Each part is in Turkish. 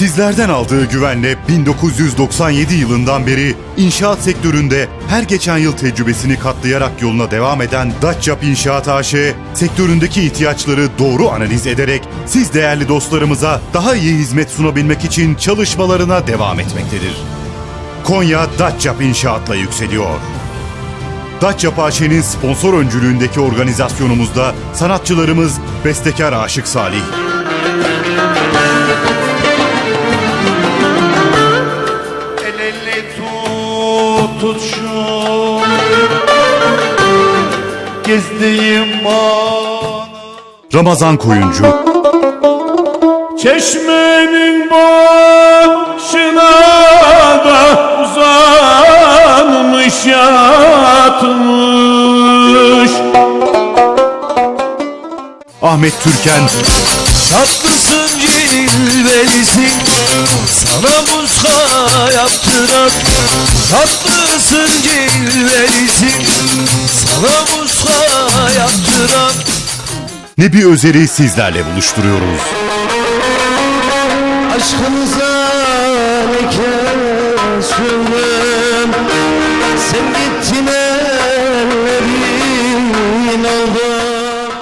Sizlerden aldığı güvenle 1997 yılından beri inşaat sektöründe her geçen yıl tecrübesini katlayarak yoluna devam eden Datçap İnşaat AŞ, sektöründeki ihtiyaçları doğru analiz ederek siz değerli dostlarımıza daha iyi hizmet sunabilmek için çalışmalarına devam etmektedir. Konya Datçap İnşaat'la yükseliyor. Datçap AŞ'nin sponsor öncülüğündeki organizasyonumuzda sanatçılarımız Bestekar Aşık Salih, tutuşum Gezdiğim anı. Ramazan Koyuncu, Çeşmenin başına da uzanmış yatmış. Ahmet Türken, Tatlısın cilvelisin Sana muska yaptıran Tatlısın cilvelisin Sana muska yaptıran Nebi Özer'i sizlerle buluşturuyoruz. Aşkımıza ne kez sürdüm Sen gittin ellerin aldım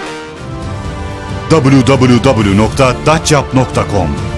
www.datçap.com